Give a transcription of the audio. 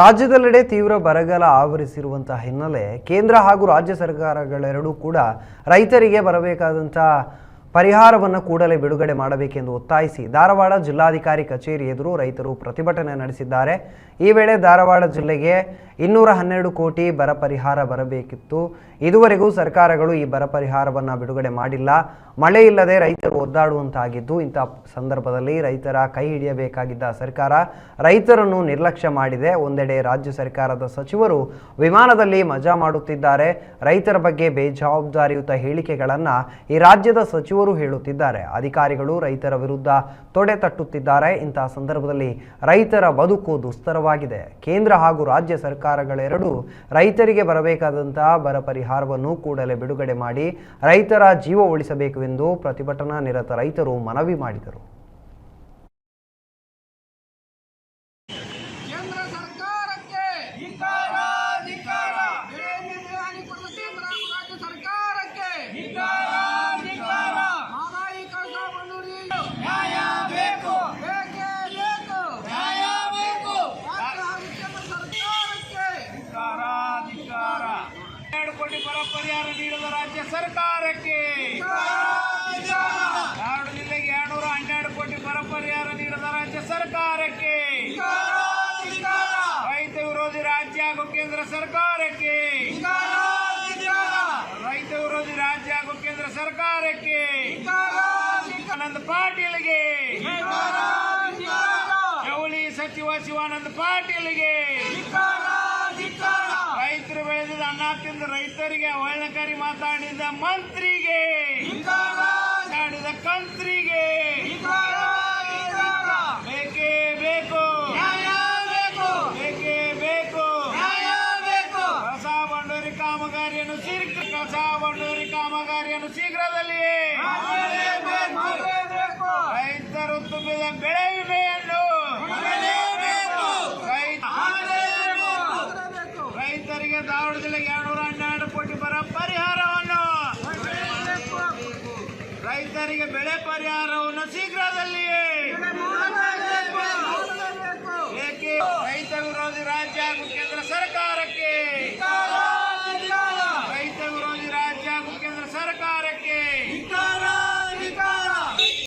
ರಾಜ್ಯದೆಲ್ಲೆಡೆ ತೀವ್ರ ಬರಗಾಲ ಆವರಿಸಿರುವಂತಹ ಹಿನ್ನೆಲೆ ಕೇಂದ್ರ ಹಾಗೂ ರಾಜ್ಯ ಸರ್ಕಾರಗಳೆರಡೂ ಕೂಡ ರೈತರಿಗೆ ಬರಬೇಕಾದಂಥ ಪರಿಹಾರವನ್ನು ಕೂಡಲೇ ಬಿಡುಗಡೆ ಮಾಡಬೇಕೆಂದು ಒತ್ತಾಯಿಸಿ ಧಾರವಾಡ ಜಿಲ್ಲಾಧಿಕಾರಿ ಕಚೇರಿ ಎದುರು ರೈತರು ಪ್ರತಿಭಟನೆ ನಡೆಸಿದ್ದಾರೆ. ಈ ವೇಳೆ ಧಾರವಾಡ ಜಿಲ್ಲೆಗೆ ಇನ್ನೂರ ಹನ್ನೆರಡು ಕೋಟಿ ಬರ ಪರಿಹಾರ ಬರಬೇಕಿತ್ತು. ಇದುವರೆಗೂ ಸರ್ಕಾರಗಳು ಈ ಬರ ಪರಿಹಾರವನ್ನು ಬಿಡುಗಡೆ ಮಾಡಿಲ್ಲ. ಮಳೆ ಇಲ್ಲದೆ ರೈತರು ಒದ್ದಾಡುವಂತಾಗಿದ್ದು, ಇಂಥ ಸಂದರ್ಭದಲ್ಲಿ ರೈತರ ಕೈ ಹಿಡಿಯಬೇಕಾಗಿದ್ದ ಸರ್ಕಾರ ರೈತರನ್ನು ನಿರ್ಲಕ್ಷ್ಯ ಮಾಡಿದೆ. ಒಂದೆಡೆ ರಾಜ್ಯ ಸರ್ಕಾರದ ಸಚಿವರು ವಿಮಾನದಲ್ಲಿ ಮಜಾ ಮಾಡುತ್ತಿದ್ದಾರೆ. ರೈತರ ಬಗ್ಗೆ ಬೇಜವಾಬ್ದಾರಿಯುತ ಹೇಳಿಕೆಗಳನ್ನು ಈ ರಾಜ್ಯದ ಸಚಿವರು ಹೇಳುತ್ತಿದ್ದಾರೆ. ಅಧಿಕಾರಿಗಳು ರೈತರ ವಿರುದ್ಧ ತೊಡೆ ತಟ್ಟುತ್ತಿದ್ದಾರೆ. ಇಂತಹ ಸಂದರ್ಭದಲ್ಲಿ ರೈತರ ಬದುಕು ದುಸ್ತರವಾಗಿದೆ. ಕೇಂದ್ರ ಹಾಗೂ ರಾಜ್ಯ ಸರ್ಕಾರಗಳೆರಡೂ ರೈತರಿಗೆ ಬರಬೇಕಾದಂತಹ ಬರ ಪರಿಹಾರವನ್ನು ಕೂಡಲೇ ಬಿಡುಗಡೆ ಮಾಡಿ ರೈತರ ಜೀವ ಉಳಿಸಬೇಕು ಎಂದು ಪ್ರತಿಭಟನಾ ನಿರತ ರೈತರು ಮನವಿ ಮಾಡಿದರು ಕೇಂದ್ರ ಸರ್ಕಾರಕ್ಕೆ ಬೆಳೆ ನಿರ್ವಹಣೆ ಕೊಡುವ ಕೇಂದ್ರ ಹಾಗೂ ರಾಜ್ಯ ಸರ್ಕಾರಕ್ಕೆ ಮಹಾದಾಯಿ ಕಳಸ ಬಂಡೂರಿ ಬೇಕೇ ಬೇಕು ರಾಜ್ಯ ಹಾಗೂ ಕೇಂದ್ರ ಸರ್ಕಾರಕ್ಕೆ ಎರಡು ಕೋಟಿ ಬರ ಪರಿಹಾರ ನೀಡದ ರಾಜ್ಯ ಸರ್ಕಾರಕ್ಕೆ. ಎರಡು ಜಿಲ್ಲೆಗೆ ಎರಡ್ನೂರ ಹನ್ನೆರಡು ಕೋಟಿ ಬರ ಪರಿಹಾರ ನೀಡದ ರಾಜ್ಯ ಸರ್ಕಾರಕ್ಕೆ. ರೈತ ವಿರೋಧಿ ರಾಜ್ಯ ಹಾಗೂ ಕೇಂದ್ರ ಸರ್ಕಾರಕ್ಕೆ. ರೈತ ವಿರೋಧಿ ರಾಜ್ಯ ಹಾಗೂ ಕೇಂದ್ರ ಸರ್ಕಾರಕ್ಕೆ. ಆನಂದ್ ಪಾಟೀಲ್ಗೆ. ಜವಳಿ ಸಚಿವ ಶಿವಾನಂದ ಪಾಟೀಲ್ಗೆ ರೈತರು ಬೆಳೆದಿದ ತಿಂದು ರೈತರಿಗೆ ಅವಹೇಳನಕಾರಿ ಮಾತಾಡಿದ ಮಂತ್ರಿಗೆ. ಮಾತಾಡಿದ ಕಂತ್ರಿಗೆ. ಬೇಕೇ ಬೇಕು. ಬೇಕೇ ಬೇಕು. ಕಸ ಬಂಡೂರಿ ಕಾಮಗಾರಿಯನ್ನು ಶೀಘ್ರ ಕಸ ಬಂಡೂರಿ ಕಾಮಗಾರಿಯನ್ನು ಶೀಘ್ರದಲ್ಲಿಯೇ. ರೈತರು ತುಂಬಿದ ಬೆಳೆ ವಿಮೆಯನ್ನು ರೈತ ರೈತರಿಗೆ ಧಾರವಾಡ ಜಿಲ್ಲೆಗೆ ಎರಡ್ನೂರ ಹನ್ನೆರಡು ಕೋಟಿ ಬರ ಪರಿಹಾರವನ್ನು ರೈತರಿಗೆ ಬೆಳೆ ಪರಿಹಾರವನ್ನು ಶೀಘ್ರದಲ್ಲಿಯೇ. ಏಕೆ ರೈತ ವಿರೋಧಿ ರಾಜ್ಯ ಹಾಗೂ ಕೇಂದ್ರ ಸರ್ಕಾರಕ್ಕೆ